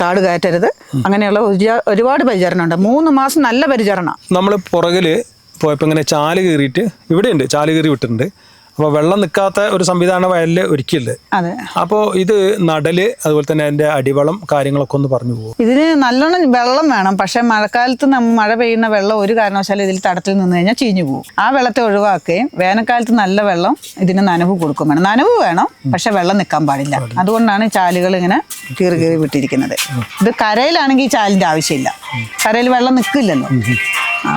കാട് കയറ്റരുത്. അങ്ങനെയുള്ള ഒരുപാ- ഒരുപാട് പരിചരണം ഉണ്ട് മൂന്ന് മാസം നല്ല പരിചരണം. നമ്മൾ പുറകിൽ പോയപ്പോൾ ഇങ്ങനെ ചാൽ കീറിയിട്ട് ഇവിടെയുണ്ട് ചാൽ കീറി വിട്ടിട്ടുണ്ട്. അപ്പോൾ വെള്ളം നിൽക്കാത്ത ഒരു സംവിധാനം വയലിൽ ഒരുക്കിയില്ല അതെ. അപ്പോൾ ഇത് നടൽ അതുപോലെ തന്നെ അതിന്റെ അടിവളം കാര്യങ്ങളൊക്കെ ഒന്ന് പറഞ്ഞു പോകും ഇതിന് നല്ലോണം വെള്ളം വേണം. പക്ഷെ മഴക്കാലത്ത് മഴ പെയ്യുന്ന വെള്ളം ഒരു കാരണവശാലും ഇതിൽ തടത്തിൽ നിന്ന് കഴിഞ്ഞാൽ ചീഞ്ഞു പോകും ആ വെള്ളത്തെ ഒഴിവാക്കുകയും വേനൽക്കാലത്ത് നല്ല വെള്ളം ഇതിന് നനവ് കൊടുക്കും വേണം. നനവ് വേണം പക്ഷെ വെള്ളം നിൽക്കാൻ പാടില്ല. അതുകൊണ്ടാണ് ചാലുകൾ ഇങ്ങനെ കീറി കീറി വിട്ടിരിക്കുന്നത്. ഇത് കരയിലാണെങ്കിൽ ഈ ചാലിന്റെ ആവശ്യമില്ല. കരയിൽ വെള്ളം നിൽക്കില്ലല്ലോ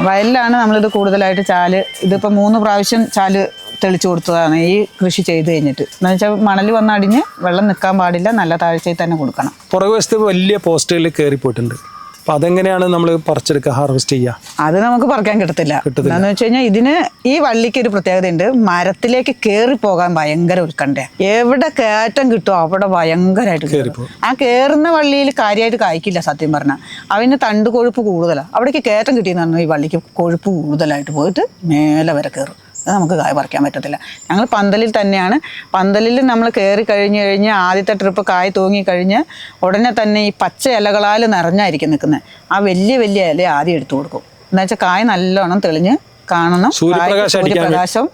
വയലിലാണ് നമ്മളിത് കൂടുതലായിട്ട് ചാൽ ഇതിപ്പോൾ മൂന്ന് പ്രാവശ്യം ചാൽ തെളിച്ചു കൊടുത്തതാണ് ഈ കൃഷി ചെയ്ത് കഴിഞ്ഞിട്ട്. എന്ന് വെച്ചാൽ മണൽ വന്നടിഞ്ഞ് വെള്ളം നിൽക്കാൻ പാടില്ല നല്ല താഴ്ചയിൽ തന്നെ കൊടുക്കണം. പുറകുവശത്ത് വലിയ പോസ്റ്റുകളിൽ കയറി പോയിട്ടുണ്ട്. അപ്പൊ അതെങ്ങനെയാണ് നമ്മൾ പറിച്ചെടുക്കുക ഹാർവെസ്റ്റ് ചെയ്യുക? അത് നമുക്ക് പറിക്കാൻ കിട്ടത്തില്ല. എന്താന്ന് വെച്ച് കഴിഞ്ഞാൽ ഇതിന് ഈ വള്ളിക്ക് ഒരു പ്രത്യേകത ഉണ്ട് മരത്തിലേക്ക് കയറി പോകാൻ ഭയങ്കര ഉത്കണ്ഠ എവിടെ കയറ്റം കിട്ടുമോ അവിടെ ഭയങ്കരമായിട്ട് കയറും ആ കയറുന്ന വള്ളിയിൽ കാര്യമായിട്ട് കായ്ക്കില്ല സത്യം പറഞ്ഞാൽ അവന് തണ്ട് കൊഴുപ്പ് കൂടുതലാണ് അവിടേക്ക് കയറ്റം കിട്ടിയെന്ന് പറഞ്ഞാൽ ഈ വള്ളിക്ക് കൊഴുപ്പ് കൂടുതലായിട്ട് പോയിട്ട് മേലെ വരെ കയറും. നമുക്ക് കായ് പറിക്കാൻ പറ്റത്തില്ല. ഞങ്ങൾ പന്തലിൽ തന്നെയാണ്. പന്തലിൽ നമ്മൾ കയറി കഴിഞ്ഞ് കഴിഞ്ഞ് ആദ്യത്തെ ട്രിപ്പ് കായ് തൂങ്ങി കഴിഞ്ഞ് ഉടനെ തന്നെ ഈ പച്ച ഇലകളാൽ നിറഞ്ഞായിരിക്കും നിൽക്കുന്നത്. ആ വലിയ വലിയ ഇല ആദ്യം എടുത്തു കൊടുക്കും. എന്താ വെച്ചാൽ കായ് നല്ലോണം തെളിഞ്ഞ് കാണണം. സൂര്യപ്രകാശം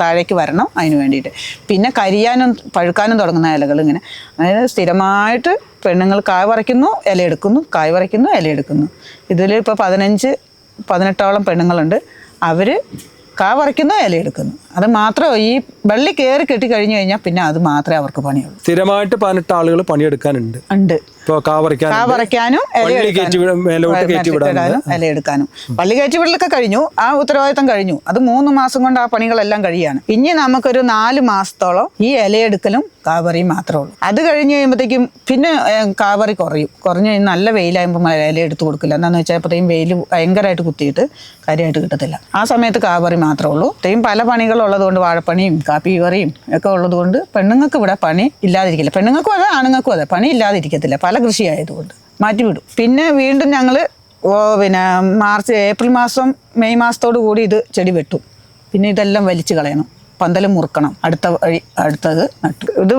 താഴേക്ക് വരണം അതിന് വേണ്ടിയിട്ട്. പിന്നെ കരിയാനും പഴുക്കാനും തുടങ്ങുന്ന ഇലകൾ ഇങ്ങനെ. അതായത് സ്ഥിരമായിട്ട് പെണ്ണുങ്ങൾ കായ് പറിക്കുന്നു ഇല എടുക്കുന്നു കായ് പറിക്കുന്നു ഇല എടുക്കുന്നു. ഇതിൽ ഇപ്പോൾ പതിനഞ്ച് പതിനെട്ടോളം പെണ്ണുങ്ങളുണ്ട്. അവർ കാ പറിക്കുന്നു ഇല എടുക്കുന്നു. അത് മാത്രമേ ഈ വള്ളി കയറി കെട്ടി കഴിഞ്ഞു കഴിഞ്ഞാൽ പിന്നെ അത് മാത്രമേ അവർക്ക് പണിയുള്ളൂ. സ്ഥിരമായിട്ട് പതിനെട്ട് ആളുകൾ പണിയെടുക്കാനുണ്ട്. ഉണ്ട്. ഇപ്പോൾ കാ പറിക്കാൻ കാ പറിക്കാനും ഇല വള്ളി കയറ്റി വിടാൻ- മേലോട്ട് കയറ്റി വിടാനുണ്ട്. ഇടാനും ഇല എടുക്കാനും. പള്ളി കയറ്റി വിടലൊക്കെ കഴിഞ്ഞു. ആ ഉത്തരവാദിത്തം കഴിഞ്ഞു. അത് മൂന്ന് മാസം കൊണ്ട് ആ പണികളെല്ലാം കഴിയാണ്. ഇനി നമുക്കൊരു നാല് മാസത്തോളം ഈ ഇലയെടുക്കലും കാവറിയും മാത്രമേ ഉള്ളൂ. അത് കഴിഞ്ഞ് കഴിയുമ്പോഴത്തേക്കും പിന്നെ കാവറി കുറയും. കുറഞ്ഞ് കഴിഞ്ഞാൽ നല്ല വെയിലാകുമ്പോൾ ഇല എടുത്തു കൊടുക്കില്ല. എന്താണെന്ന് വെച്ചാൽ അപ്പോഴത്തേക്കും വെയിൽ ഭയങ്കരമായിട്ട് കുത്തിയിട്ട് കാര്യമായിട്ട് കിട്ടത്തില്ല. ആ സമയത്ത് കാവറി മാത്രമേ ഉള്ളൂ. ഇത്രയും പല പണികളുള്ളത് കൊണ്ട് വാഴപ്പണിയും കാപ്പി കറിയും ഒക്കെ ഉള്ളത് കൊണ്ട് പെണ്ണുങ്ങൾക്ക് ഇവിടെ പണി ഇല്ലാതിരിക്കില്ല. പെണ്ണുങ്ങൾക്കും അതെ ആണുങ്ങൾക്കും അതെ. പണി ഇല്ലാതിരിക്കത്തില്ല. പല കൃഷി ആയതുകൊണ്ട് മാറ്റിവിടും. പിന്നെ വീണ്ടും ഞങ്ങൾ പിന്നെ മാർച്ച് ഏപ്രിൽ മാസം മെയ് മാസത്തോടു കൂടി ഇത് ചെടി വെട്ടും. പിന്നെ ഇതെല്ലാം വലിച്ചു കളയണം. പന്തൽ മുറുക്കണം. അടുത്ത വഴി അടുത്തത് നട്ടു. ഇത്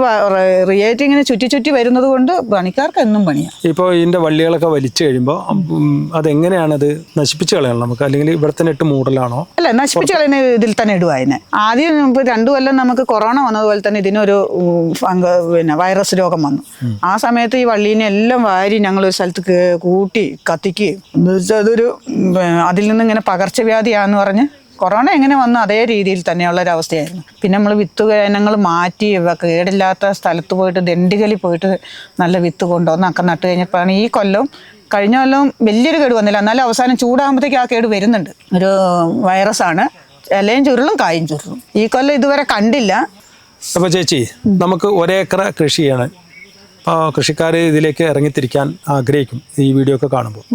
റിയേറ്റ് ഇങ്ങനെ ചുറ്റി ചുറ്റി വരുന്നത് കൊണ്ട് പണിക്കാർക്ക് എന്നും പണിയാണ് ഇപ്പോൾ ഇതിന്റെ വള്ളികളൊക്കെ വലിച്ചു കഴിയുമ്പോൾ അതെങ്ങനെയാണ് അത് നശിപ്പിച്ച് കളയണം നമുക്ക്? അല്ലെങ്കിൽ ഇവിടെ തന്നെ ഇട്ട് മൂടലാണോ? അല്ല നശിപ്പിച്ച് കളയുന്ന ഇതിൽ തന്നെ ഇടുക അതിനെ. ആദ്യം ഇപ്പോൾ രണ്ടു കൊല്ലം നമുക്ക് കൊറോണ വന്നതുപോലെ തന്നെ ഇതിനൊരു ഫംഗ പിന്നെ വൈറസ് രോഗം വന്നു. ആ സമയത്ത് ഈ വള്ളീനെ എല്ലാം വാരി ഞങ്ങൾ ഒരു സ്ഥലത്ത് കൂട്ടി കത്തിക്കുകയും അതൊരു അതിൽ നിന്ന് ഇങ്ങനെ പകർച്ചവ്യാധിയാന്ന് പറഞ്ഞ് കൊറോണ എങ്ങനെ വന്നു അതേ രീതിയിൽ തന്നെയുള്ള ഒരവസ്ഥയായിരുന്നു പിന്നെ നമ്മൾ വിത്ത് ഇനങ്ങൾ മാറ്റി കേടില്ലാത്ത സ്ഥലത്ത് പോയിട്ട് ദണ്ഡികലി പോയിട്ട് നല്ല വിത്ത് കൊണ്ടുവന്നൊക്കെ നട്ട് കഴിഞ്ഞപ്പോഴാണ് ഈ കൊല്ലം കഴിഞ്ഞ കൊല്ലം വലിയൊരു കേട് വന്നില്ല. എന്നാലും അവസാനം ചൂടാകുമ്പോഴത്തേക്ക് ആ കേട് വരുന്നുണ്ട്. ഒരു വൈറസാണ്. ഇലയും ചുരുളും കായും ചുരുളും. ഈ കൊല്ലം ഇതുവരെ കണ്ടില്ല. അപ്പോൾ ചേച്ചി നമുക്ക് ഒരേക്കറ കൃഷിയാണ്. കൃഷിക്കാർ ഇതിലേക്ക് ഇറങ്ങിത്തിരിക്കാൻ ആഗ്രഹിക്കും ഈ വീഡിയോ ഒക്കെ കാണുമ്പോൾ.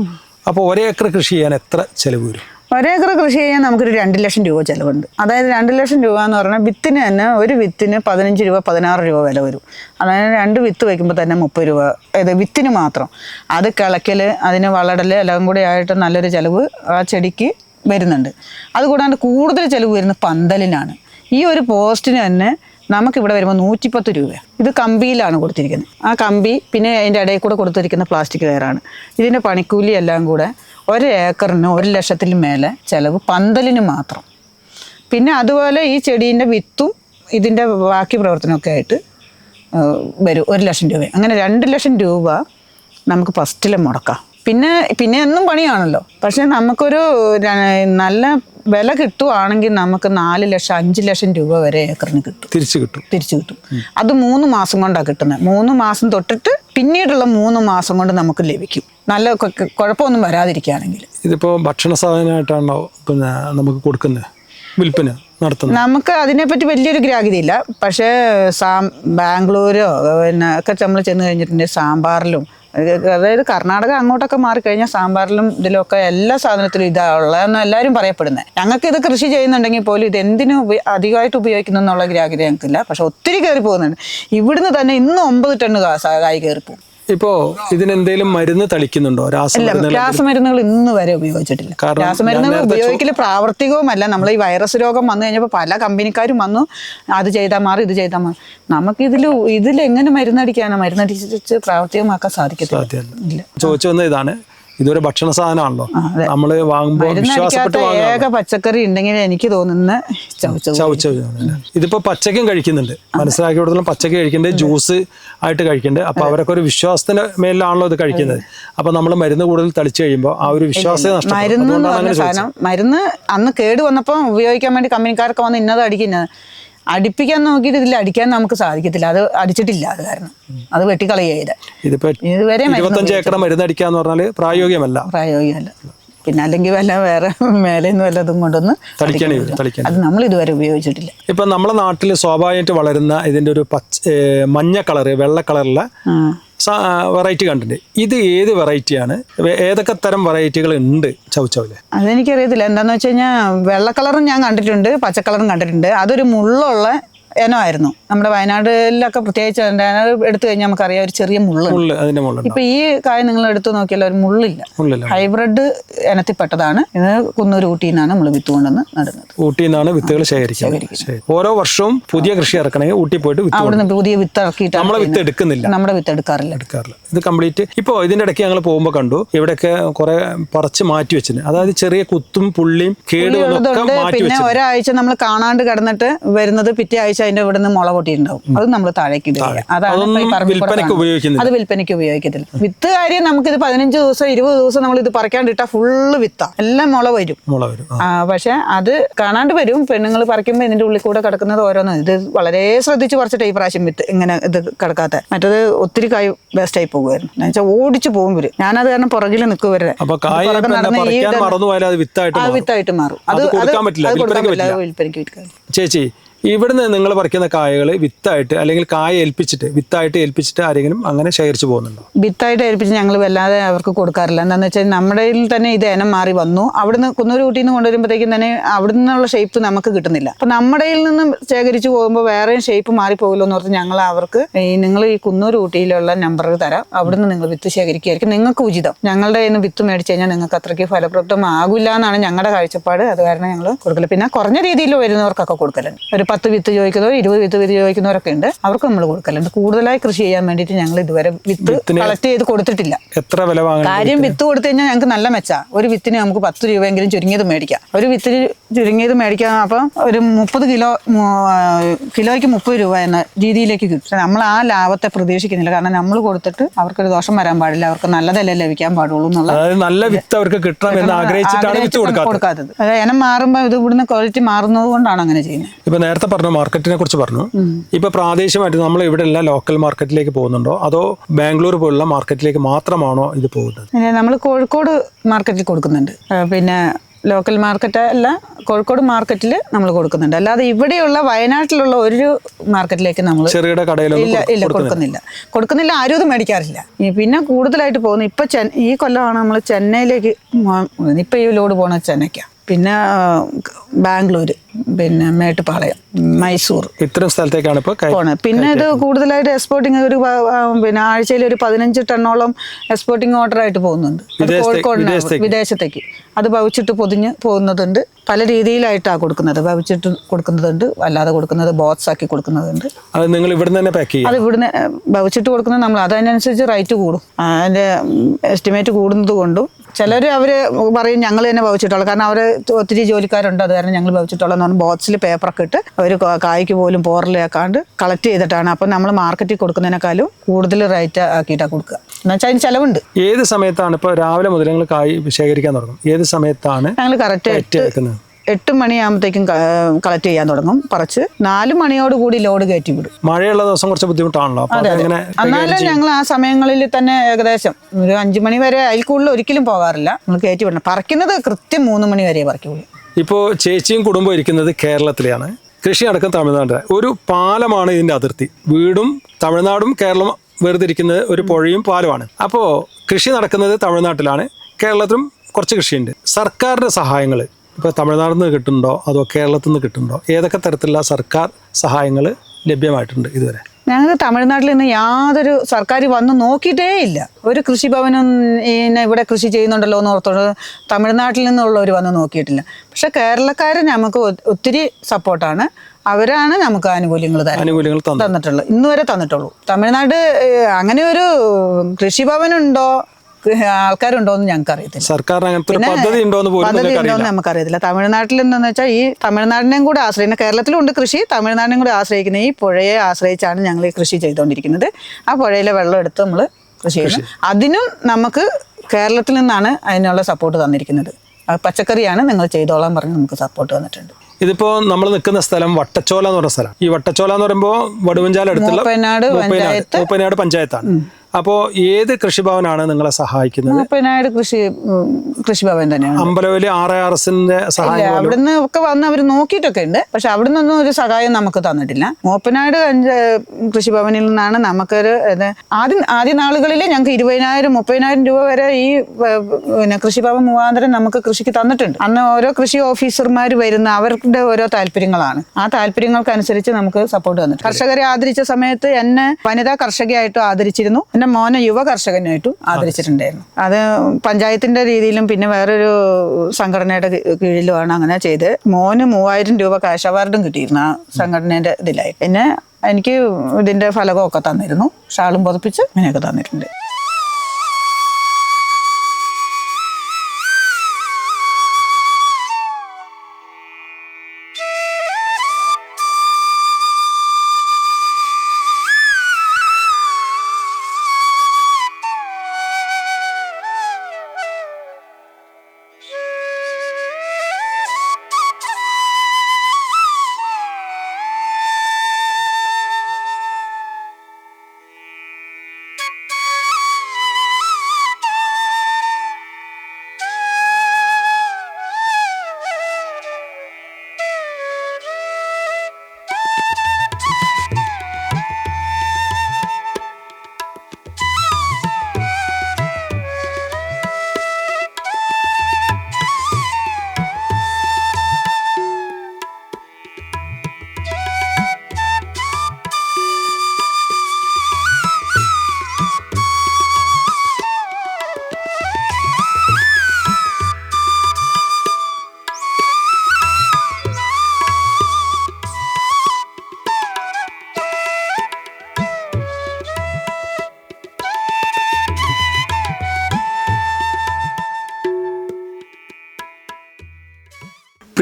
അപ്പോൾ ഒരേക്കർ കൃഷി ചെയ്യാൻ എത്ര ചിലവ് വരും? ഒരേക്കർ കൃഷി ചെയ്യാൻ നമുക്കൊരു രണ്ട് ലക്ഷം രൂപ ചിലവുണ്ട്. അതായത് രണ്ട് ലക്ഷം രൂപ എന്ന് പറഞ്ഞാൽ വിത്തിന് തന്നെ ഒരു വിത്തിന് പതിനഞ്ച് രൂപ പതിനാറ് രൂപ വില വരും. അതായത് രണ്ട് വിത്ത് വയ്ക്കുമ്പോൾ തന്നെ മുപ്പത് രൂപ ഇത് വിത്തിന് മാത്രം. അത് കിളക്കൽ അതിന് വളടൽ എല്ലാം കൂടി ആയിട്ട് നല്ലൊരു ചിലവ് ആ ചെടിക്ക് വരുന്നുണ്ട്. അതുകൂടാണ്ട് കൂടുതൽ ചിലവ് വരുന്നത് പന്തലിനാണ്. ഈ ഒരു പോസ്റ്റിന് തന്നെ നമുക്കിവിടെ വരുമ്പോൾ നൂറ്റിപ്പത്ത് രൂപ. ഇത് കമ്പിയിലാണ് കൊടുത്തിരിക്കുന്നത്. ആ കമ്പി പിന്നെ അതിന്റെ ഇടയിൽ കൂടെ കൊടുത്തിരിക്കുന്ന പ്ലാസ്റ്റിക് കയറാണ്. ഇതിന്റെ പണിക്കൂലി എല്ലാം കൂടെ ഒരു ഏക്കറിന് ഒരു ലക്ഷത്തിൽ മേലെ ചിലവ് പന്തലിന് മാത്രം. പിന്നെ അതുപോലെ ഈ ചെടീന്റെ വിത്തും ഇതിന്റെ ബാക്കി പ്രവർത്തനമൊക്കെ ആയിട്ട് വരും. ഒരു ലക്ഷം രൂപ. അങ്ങനെ രണ്ട് ലക്ഷം രൂപ നമുക്ക് ഫസ്റ്റിൽ മുടക്കാം. പിന്നെ പിന്നെ എന്നും പണിയാണല്ലോ. പക്ഷേ നമുക്കൊരു നല്ല വില കിട്ടുവാണെങ്കിൽ നമുക്ക് നാല് ലക്ഷം അഞ്ച് ലക്ഷം രൂപ വരെ ഏക്കറിന് കിട്ടും. തിരിച്ചു കിട്ടും. തിരിച്ചു കിട്ടും. അത് മൂന്ന് മാസം കൊണ്ടാണ് കിട്ടുന്നത്. മൂന്ന് മാസം തൊട്ടിട്ട് പിന്നീടുള്ള മൂന്ന് മാസം കൊണ്ട് നമുക്ക് ലഭിക്കും. നല്ല കുഴപ്പമൊന്നും വരാതിരിക്കുകയാണെങ്കിൽ. ഇതിപ്പോൾ ഭക്ഷണ സാധനമായിട്ടാണോ പിന്നെ നമുക്ക് കൊടുക്കുന്നത്? വിൽപ്പന നടത്തുന്നത്? നമുക്ക് അതിനെപ്പറ്റി വലിയൊരു ഗ്രാഹ്യതയില്ല. പക്ഷേ സാം ബാംഗ്ലൂരോ പിന്നെ ഒക്കെ നമ്മൾ ചെന്ന് കഴിഞ്ഞിട്ടുണ്ടെങ്കിൽ സാമ്പാറിലും അതായത് കർണാടക അങ്ങോട്ടൊക്കെ മാറിക്കഴിഞ്ഞാൽ സാമ്പാറിലും ഇതിലൊക്കെ എല്ലാ സാധനത്തിലും ഇതാ എല്ലാവരും പറയപ്പെടുന്നത് ഞങ്ങൾക്ക് ഇത് കൃഷി ചെയ്യുന്നുണ്ടെങ്കിൽ പോലും ഇത് എന്തിനു അധികമായിട്ട് ഉപയോഗിക്കുന്നു എന്നുള്ള ഗ്രാഹ്യത ഞങ്ങൾക്കില്ല പക്ഷെ ഒത്തിരി കയറി പോകുന്നുണ്ട്. ഇവിടുന്ന് തന്നെ ഇന്ന് ഒമ്പത് ടണ്ണ് കായ് കയറി പോകും ഇപ്പോൾ ഇതിനെന്തെങ്കിലും മരുന്ന് തളിക്കുന്നുണ്ടോ? രാസമരുന്നുകൾ ഇന്ന് വരെ ഉപയോഗിച്ചിട്ടില്ല. രാസമരുന്നുകൾ ഉപയോഗിക്കൽ പ്രാവർത്തികവുമല്ല. നമ്മൾ ഈ വൈറസ് രോഗം വന്നു കഴിഞ്ഞപ്പോൾ പല കമ്പനിക്കാരും വന്നു അത് ചെയ്താൽ മാറി ഇത് ചെയ്താൽ മാറി. നമുക്ക് ഇതിൽ ഇതിൽ എങ്ങനെ മരുന്നടിക്കാനോ മരുന്നടിച്ച് പ്രാവർത്തികമാക്കാൻ സാധിക്കത്തില്ല. ചോദിച്ചു വന്ന ഇതാണ്. ഇതൊരു ഭക്ഷണ സാധനമാണല്ലോ. നമ്മൾ വാങ്ങുമ്പോൾ വിശ്വാസപ്പെട്ട് ഏക പച്ചക്കറി ഉണ്ടെങ്കിൽ എനിക്ക് തോന്നുന്ന ചവച്ചവ് ഇതിപ്പോ പച്ചക്കും കഴിക്കുന്നുണ്ട്. മനസ്സിലാക്കി കൊടുത്തോളം പച്ചക്ക് കഴിക്കുന്നുണ്ട് ജ്യൂസ് ആയിട്ട് കഴിക്കുന്നുണ്ട്. അപ്പൊ അവരൊക്കെ ഒരു വിശ്വാസത്തിന്റെ മേലിലാണല്ലോ ഇത് കഴിക്കുന്നത്. അപ്പൊ നമ്മൾ മരുന്ന് കൂടുതൽ തളിച്ചു കഴിയുമ്പോൾ ആ ഒരു വിശ്വാസത്തെ നഷ്ടപ്പെടും. മരുന്ന് മരുന്ന് അന്ന് കേട് വന്നപ്പോൾ ഉപയോഗിക്കാൻ വേണ്ടി കമ്പനിക്കാർക്ക് വന്ന് ഇന്നത് അടിക്കുന്നത്. അടിപ്പിക്കാൻ നോക്കിയിട്ട് ഇതിൽ അടിക്കാൻ നമുക്ക് സാധിക്കത്തില്ല. അത് അടിച്ചിട്ടില്ല അത് കാരണം. അത് വെട്ടിക്കളയത് ഇതുവരെ ഏക്കർ മരുന്ന് അടിക്കാന്ന് പറഞ്ഞാൽ പ്രായോഗികമല്ല. പ്രായോഗികമല്ല. പിന്നെ അല്ലെങ്കിൽ വല്ല വേറെ മേലേന്ന് വല്ലതും കൊണ്ടൊന്ന് അത് നമ്മൾ ഇതുവരെ ഉപയോഗിച്ചിട്ടില്ല. ഇപ്പൊ നമ്മളെ നാട്ടിൽ സ്വാഭാവികമായിട്ട് വളരുന്ന ഇതിന്റെ ഒരു പച്ച മഞ്ഞ കളർ വെള്ള കളറിലെ വെറൈറ്റി കണ്ടിട്ടുണ്ട്. ഇത് ഏത് വെറൈറ്റിയാണ് ഏതൊക്കെ തരം വെറൈറ്റികൾ ഉണ്ട്? ചവച്ചവിൽ അതെനിക്കറിയത്തില്ല. എന്താന്ന് വെച്ച് കഴിഞ്ഞാൽ വെള്ള കളറും ഞാൻ കണ്ടിട്ടുണ്ട് പച്ചക്കളറും കളറും കണ്ടിട്ടുണ്ട്. അതൊരു മുള്ളുള്ള ഇനമായിരുന്നു. നമ്മുടെ വയനാടിലൊക്കെ പ്രത്യേകിച്ച് വയനാട് എടുത്തു കഴിഞ്ഞാൽ നമുക്കറിയാം ഒരു ചെറിയ മുള്ള്. അതിന്റെ ഇപ്പൊ ഈ കായ നിങ്ങൾ എടുത്തു നോക്കിയാൽ ഒരു മുള്ളില്ല. ഹൈബ്രിഡ് ഇനത്തിൽപ്പെട്ടതാണ്. ഇത് കുന്നൂർ ഊട്ടിയിൽ നിന്നാണ് നമ്മൾ വിത്ത് കൊണ്ടുവന്ന് നടുന്നത്. ഊട്ടിയിൽ നിന്നാണ് വിത്തുകൾ ശേഖരിക്കുന്നത്. ഓരോ വർഷവും പുതിയ കൃഷി ഇറക്കണമെങ്കിൽ ഊട്ടി പോയിട്ട് വിത്ത് അവിടുന്ന് പുതിയ വിത്ത് ഇറക്കിയിട്ട് നമ്മളെ വിത്ത് എടുക്കുന്നില്ല. നമ്മുടെ വിത്ത് എടുക്കാറില്ല. എടുക്കാറില്ല. ഇത് കംപ്ലീറ്റ് ഇപ്പോൾ ഇതിന്റെ ഇടയ്ക്ക് ഞങ്ങൾ പോകുമ്പോൾ കണ്ടു ഇവിടെയൊക്കെ കുറെ പറിച്ച് മാറ്റി വെച്ചിന് അതായത് ചെറിയ കുത്തും പുള്ളിയും കേടും പിന്നെ ഒരാഴ്ച നമ്മൾ കാണാണ്ട് കിടന്നിട്ട് വരുന്നത് പിറ്റേ ആഴ്ച അതിന്റെ ഇവിടെ നിന്ന് മുള പൊട്ടിയിട്ടുണ്ടാവും. അത് നമ്മൾ താഴേക്ക് ഇടുക. അതാണ് ഈ പറമ്പിൽ. അത് വിൽപ്പനയ്ക്ക് ഉപയോഗിക്കത്തില്ല. വിത്ത് കാര്യം ഇത് പതിനഞ്ച് ദിവസം ഇരുപത് ദിവസം നമ്മൾ ഇത് പറിക്കാണ്ടിട്ടാ ഫുള്ള് വിത്താ. എല്ലാം മുള വരും. മുള പക്ഷെ അത് കാണാണ്ട് വരും. പെണ്ണുങ്ങൾ പറിക്കുമ്പോൾ ഇതിന്റെ ഉള്ളിൽ കൂടെ കിടക്കുന്നത് ഓരോന്ന്. ഇത് വളരെ ശ്രദ്ധിച്ച് പറിച്ചിട്ട് ഈ പ്രാവശ്യം വിത്ത് ഇങ്ങനെ ഇത് കിടക്കാത്ത. മറ്റത് ഒത്തിരി കായ് വേസ്റ്റ് ആയി പോകുമായിരുന്നു എന്ന് വെച്ചാൽ ഓടിച്ചു പോകും വരും ഞാനത് കാരണം പുറകിൽ നിൽക്കുവരെ വിത്തായിട്ട് മാറും. അത് അത് വിൽപ്പനയ്ക്ക് ചേച്ചി ഇവിടുന്ന് നിങ്ങൾ പറിക്കുന്ന കായകൾ വിത്തായിട്ട് അല്ലെങ്കിൽ കായ ഏൽപ്പിച്ചിട്ട് വിത്തായിട്ട് ഏൽപ്പിച്ചിട്ട് ആരെങ്കിലും അങ്ങനെ ശേഖരിച്ചു പോകുന്നുണ്ടോ? വിത്തായിട്ട് ഏൽപ്പിച്ച് ഞങ്ങൾ വല്ലാതെ അവർക്ക് കൊടുക്കാറില്ല. എന്താണെന്ന് വെച്ചാൽ നമ്മുടെ തന്നെ ഇത് ഇനം മാറി വന്നു. അവിടുന്ന് കുന്നൂർ കൂട്ടിയിൽ നിന്ന് കൊണ്ടുവരുമ്പോഴത്തേക്കും തന്നെ അവിടെ നിന്നുള്ള ഷേപ്പ് നമുക്ക് കിട്ടുന്നില്ല. അപ്പം നമ്മുടെ നിന്നും ശേഖരിച്ച് പോകുമ്പോൾ വേറെയും ഷേപ്പ് മാറിപ്പോകില്ലോ എന്ന് ഓർത്ത് ഞങ്ങൾ അവർക്ക് ഈ നിങ്ങൾ ഈ കുന്നൂർ കൂട്ടിയിലുള്ള നമ്പർ തരാം. അവിടുന്ന് നിങ്ങൾ വിത്ത് ശേഖരിക്കുകയായിരിക്കും നിങ്ങൾക്ക് ഉചിതം. ഞങ്ങളുടെ കയ്യിൽ നിന്ന് വിത്ത് മേടിച്ച് കഴിഞ്ഞാൽ നിങ്ങൾക്ക് അത്രയ്ക്ക് ഫലപ്രദമാകില്ല എന്നാണ് ഞങ്ങളുടെ കാഴ്ചപ്പാട്. അത് കാരണം ഞങ്ങൾ കൊടുക്കില്ല പിന്നെ കുറഞ്ഞ രീതിയിൽ വരുന്നവർക്കൊക്കെ കൊടുക്കലുണ്ട്. ഒരു പത്ത് വിത്ത് ചോദിക്കുന്നവർ ഇരുപത് വിത്ത് വിത്ത് ചോദിക്കുന്നവരൊക്കെ ഉണ്ട്. അവർക്ക് നമ്മൾ കൊടുക്കലുണ്ട്. കൂടുതലായി കൃഷി ചെയ്യാൻ വേണ്ടിയിട്ട് ഞങ്ങൾ ഇതുവരെ വിത്ത് കളക്ട് ചെയ്ത് കൊടുത്തിട്ടില്ല. എത്ര വില കാര്യം വിത്ത് കൊടുത്തു കഴിഞ്ഞാൽ ഞങ്ങൾക്ക് നല്ല മെച്ചാ. ഒരു വിത്തിന് നമുക്ക് പത്ത് രൂപയെങ്കിലും ചുരുങ്ങിയത് മേടിക്കാം. ഒരു വിത്തിന് ചുരുങ്ങിയത് മേടിക്കാം അപ്പം ഒരു മുപ്പത് കിലോ കിലോയ്ക്ക് മുപ്പത് രൂപ എന്ന രീതിയിലേക്ക് കിട്ടും. നമ്മൾ ആ ലാഭത്തെ പ്രതീക്ഷിക്കുന്നില്ല. കാരണം നമ്മൾ കൊടുത്തിട്ട് അവർക്കൊരു ദോഷം വരാൻ പാടില്ല. അവർക്ക് നല്ലതല്ലേ ലഭിക്കാൻ പാടുള്ളൂ എന്നുള്ള നല്ല വിത്ത് അവർക്ക് കിട്ടണം എന്ന് ആഗ്രഹിച്ചിട്ടാണ് കൊടുക്കാത്തത്. ഇനം മാറുമ്പോൾ ഇത് ഇവിടുന്ന് ക്വാളിറ്റി മാറുന്നത് കൊണ്ടാണ് അങ്ങനെ ചെയ്യുന്നത്. ഇപ്പൊ നേരത്തെ പറഞ്ഞു മാർക്കറ്റിനെ കുറിച്ച് പറഞ്ഞു. ഇപ്പൊ പ്രാദേശികമായിട്ട് നമ്മൾ ഇവിടെ എല്ലാം ലോക്കൽ മാർക്കറ്റിലേക്ക് പോകുന്നുണ്ടോ? അതോ ബാംഗ്ലൂർ പോലുള്ള മാർക്കറ്റിലേക്ക് മാത്രമാണോ ഇത് പോകുന്നത്? നമ്മൾ കോഴിക്കോട് മാർക്കറ്റിൽ കൊടുക്കുന്നുണ്ട്. പിന്നെ ലോക്കൽ മാർക്കറ്റ് അല്ല കോഴിക്കോട് മാർക്കറ്റിൽ നമ്മൾ കൊടുക്കുന്നുണ്ട്. അല്ലാതെ ഇവിടെയുള്ള വയനാട്ടിലുള്ള ഒരു മാർക്കറ്റിലേക്ക് നമ്മൾ ചെറുകിട ഇല്ല ഇല്ല കൊടുക്കുന്നില്ല. കൊടുക്കുന്നില്ല. ആരും ഇത് മേടിക്കാറില്ല. പിന്നെ കൂടുതലായിട്ട് പോകുന്നു ഇപ്പൊ ഈ കൊല്ലമാണ് നമ്മൾ ചെന്നൈയിലേക്ക് ഇപ്പൊ ഈ ലോഡ് പോണ ചെന്നൈക്കാണ് പിന്നെ ബാംഗ്ലൂർ പിന്നെ മേട്ടുപാളയം മൈസൂർ. ഇത്തരം സ്ഥലത്തേക്കാണ് ഇപ്പോൾ പോണത്. പിന്നെ ഇത് കൂടുതലായിട്ട് എക്സ്പോർട്ടിങ് ഒരു പിന്നെ ആഴ്ചയിൽ ഒരു പതിനഞ്ച് ടണ്ണോളം എക്സ്പോർട്ടിങ് ഓർഡർ ആയിട്ട് പോകുന്നുണ്ട്. കോഴിക്കോടിന് വിദേശത്തേക്ക്? അത് ഭവിച്ചിട്ട് പൊതിഞ്ഞ് പോകുന്നതുണ്ട്. പല രീതിയിലായിട്ടാണ് കൊടുക്കുന്നത്. ഭവിച്ചിട്ട് കൊടുക്കുന്നതുണ്ട്. അല്ലാതെ കൊടുക്കുന്നത് ബോക്സ് ആക്കി കൊടുക്കുന്നതുണ്ട്. അത് നിങ്ങൾ ഇവിടുന്ന് തന്നെ പാക്ക് ചെയ്യും അത് ഇവിടുന്ന് ഭവിച്ചിട്ട് കൊടുക്കുന്നത് നമ്മൾ അതനുസരിച്ച് റേറ്റ് കൂടും. അതിന്റെ എസ്റ്റിമേറ്റ് കൂടുന്നത് കൊണ്ടും ചിലർ അവർ പറയും ഞങ്ങൾ തന്നെ ഭവിച്ചിട്ടുള്ളൂ. കാരണം അവർ ഒത്തിരി ജോലിക്കാരുണ്ട്. അത് കാരണം ഞങ്ങൾ ഭവിച്ചിട്ടുള്ളൂ എന്ന് പറഞ്ഞാൽ ബോക്സിൽ പേപ്പറൊക്കെ ഇട്ട് അവർ കായ്ക്ക് പോലും പോറലേക്കാണ്ട് കളക്ട് ചെയ്തിട്ടാണ്. അപ്പം നമ്മൾ മാർക്കറ്റിൽ കൊടുക്കുന്നതിനേക്കാളും കൂടുതൽ റേറ്റ് ആക്കിയിട്ടാണ് കൊടുക്കുക. എന്നുവെച്ചാൽ അതിന് ചിലവുണ്ട്. ഏത് സമയത്താണ് ഇപ്പോൾ രാവിലെ മുതൽ ഞങ്ങൾ കായ് ശേഖരിക്കാൻ തുടങ്ങും? ഏത് സമയത്താണ് ഞങ്ങൾ കറക്റ്റ് എട്ട് മണിയാകുമ്പോഴത്തേക്കും കളക്ട് ചെയ്യാൻ തുടങ്ങും. പറിച്ച് നാല് മണിയോട് കൂടി ലോഡ് കയറ്റി വിടും. മഴയുള്ള ദിവസം കുറച്ച് ബുദ്ധിമുട്ടാണല്ലോ. എന്നാലും ഞങ്ങൾ ആ സമയങ്ങളിൽ തന്നെ ഏകദേശം ഒരു അഞ്ചു മണി വരെ അതിൽ കൂടുതൽ ഒരിക്കലും പോകാറില്ല. നമ്മൾ കയറ്റി വിടണം. പറിക്കുന്നത് കൃത്യം മൂന്ന് മണി വരെ പറിക്കുള്ളൂ ഇപ്പോൾ ചേച്ചിയും കുടുംബം ഇരിക്കുന്നത് കേരളത്തിലാണ് കൃഷി നടക്കുന്ന തമിഴ്നാട് ഒരു പാലമാണ് ഇതിന്റെ അതിർത്തി. വീടും തമിഴ്നാടും കേരളം വേർതിരിക്കുന്നത് ഒരു പുഴയും പാലമാണ്. അപ്പോൾ കൃഷി നടക്കുന്നത് തമിഴ്നാട്ടിലാണ്. കേരളത്തിലും കുറച്ച് കൃഷിയുണ്ട്. സർക്കാരിന്റെ സഹായങ്ങൾ ഇപ്പോൾ തമിഴ്നാട്ടിൽ നിന്ന് കിട്ടുന്നുണ്ടോ? അതോ കേരളത്തിൽ നിന്ന് കിട്ടുന്നുണ്ടോ? ഏതൊക്കെ തരത്തിലുള്ള സർക്കാർ സഹായങ്ങൾ ലഭ്യമായിട്ടുണ്ട് ഇതുവരെ? ഞങ്ങൾക്ക് തമിഴ്നാട്ടിൽ നിന്ന് യാതൊരു സർക്കാർ വന്ന് നോക്കിയിട്ടേ ഇല്ല. ഒരു കൃഷിഭവനും ഇന്നെ ഇവിടെ കൃഷി ചെയ്യുന്നുണ്ടല്ലോ എന്ന് ഓർത്തോണ്ട് തമിഴ്നാട്ടിൽ നിന്നുള്ളവർ വന്ന് നോക്കിയിട്ടില്ല. പക്ഷേ കേരളക്കാർ നമുക്ക് ഒത്തിരി സപ്പോർട്ടാണ്. അവരാണ് നമുക്ക് ആനുകൂല്യങ്ങൾ ആനുകൂല്യങ്ങൾ തന്നിട്ടുള്ളത്. തന്നിട്ടുള്ളൂ ഇന്ന് വരെ തന്നിട്ടുള്ളൂ. തമിഴ്നാട് അങ്ങനെ ഒരു കൃഷിഭവനുണ്ടോ? ആൾക്കാരുണ്ടോ എന്ന് ഞങ്ങൾക്ക് അറിയത്തില്ല സർക്കാർ പദ്ധതി ഉണ്ടോ എന്ന് എന്ന് നമുക്കറിയത്തില്ല തമിഴ്നാട്ടിൽ എന്ന് വെച്ചാൽ ഈ തമിഴ്നാടിനെയും കൂടെ ആശ്രയിക്കുന്ന കേരളത്തിലും ഉണ്ട് കൃഷി. തമിഴ്നാടിനെയും കൂടെ ആശ്രയിക്കുന്ന ഈ പുഴയെ ആശ്രയിച്ചാണ് ഞങ്ങൾ ഈ കൃഷി ചെയ്തുകൊണ്ടിരിക്കുന്നത് ആ പുഴയിലെ വെള്ളം എടുത്ത് നമ്മൾ കൃഷി ചെയ്യുന്നു. അതിനും നമുക്ക് കേരളത്തിൽ നിന്നാണ് അതിനുള്ള സപ്പോർട്ട് തന്നിരിക്കുന്നത്. പച്ചക്കറിയാണ് നിങ്ങൾ ചെയ്തോളാൻ പറഞ്ഞ് നമുക്ക് സപ്പോർട്ട് തന്നിട്ടുണ്ട്. ഇതിപ്പോ നമ്മൾ നിൽക്കുന്ന സ്ഥലം വട്ടച്ചോല എന്ന് പറഞ്ഞ സ്ഥലം. ഈ വട്ടച്ചോല എന്ന് പറയുമ്പോൾ വടുവഞ്ചാല അടുത്തുള്ള. മൂപ്പനാട് പഞ്ചായത്താണ്. അപ്പോൾ ഏത് കൃഷിഭവനാണ് നിങ്ങളെ സഹായിക്കുന്നത്? മൂപ്പനാട് കൃഷി കൃഷിഭവൻ തന്നെയാണ്. അമ്പലവലി ആർ ആർ എസിന്റെ സഹായം അവിടുന്ന് ഒക്കെ വന്ന് അവർ നോക്കിയിട്ടൊക്കെ ഉണ്ട്. പക്ഷെ അവിടുന്ന് ഒന്നും ഒരു സഹായം നമുക്ക് തന്നിട്ടില്ല. മൂപ്പനാട് കൃഷിഭവനിൽ നിന്നാണ് നമുക്കൊരു ആദ്യം ആദ്യ നാളുകളിൽ ഞങ്ങൾക്ക് ഇരുപതിനായിരം മുപ്പതിനായിരം രൂപ വരെ ഈ പിന്നെ കൃഷിഭവൻ മുഖാന്തരം നമുക്ക് കൃഷിക്ക് തന്നിട്ടുണ്ട്. അന്ന് ഓരോ കൃഷി ഓഫീസർമാർ വരുന്ന അവരുടെ ഓരോ താല്പര്യങ്ങളാണ്. ആ താല്പര്യങ്ങൾക്കനുസരിച്ച് നമുക്ക് സപ്പോർട്ട് തന്നിട്ടുണ്ട്. കർഷകരെ ആദരിച്ച സമയത്ത് എന്നെ വനിതാ കർഷകയായിട്ടും ആദരിച്ചിരുന്നു. എന്റെ മോനെ യുവ കർഷകനായിട്ടും ആദരിച്ചിട്ടുണ്ടായിരുന്നു. അത് പഞ്ചായത്തിന്റെ രീതിയിലും പിന്നെ വേറൊരു സംഘടനയുടെ കീഴിലുമാണ് അങ്ങനെ ചെയ്ത് മോന് മൂവായിരം രൂപ കാശ് അവാർഡും കിട്ടിയിരുന്നു ആ സംഘടനയുടെ ഇതിലായി പിന്നെ എനിക്ക് ഇതിന്റെ ഫലകമൊക്കെ തന്നിരുന്നു. ഷാളും പുതപ്പിച്ച് അങ്ങനെയൊക്കെ തന്നിട്ടുണ്ട്.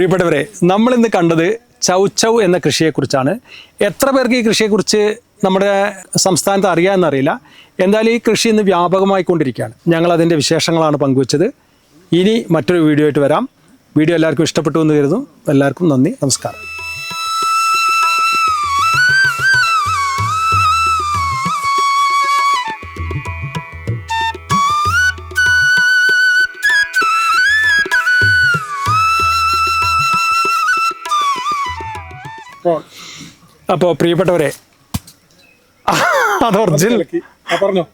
പ്രിയപ്പെട്ടവരെ നമ്മൾ ഇന്ന് കണ്ടത് ചൗച്ചൗ എന്ന കൃഷിയെക്കുറിച്ചാണ്. എത്ര പേർക്ക് ഈ കൃഷിയെക്കുറിച്ച് നമ്മുടെ സംസ്ഥാനത്ത് അറിയാമെന്നറിയില്ല. എന്തായാലും ഈ കൃഷി ഇന്ന് വ്യാപകമായിക്കൊണ്ടിരിക്കുകയാണ്. ഞങ്ങൾ അതിന്റെ വിശേഷങ്ങളാണ് പങ്കുവച്ചത്. ഇനി മറ്റൊരു വീഡിയോ ആയിട്ട് വരാം. വീഡിയോ എല്ലാവർക്കും ഇഷ്ടപ്പെട്ടു എന്ന് കരുതുന്നു. എല്ലാവർക്കും നന്ദി. നമസ്കാരം. അപ്പോൾ പ്രിയപ്പെട്ടവരെ അത് ഒറിജിനൽ പറഞ്ഞോ.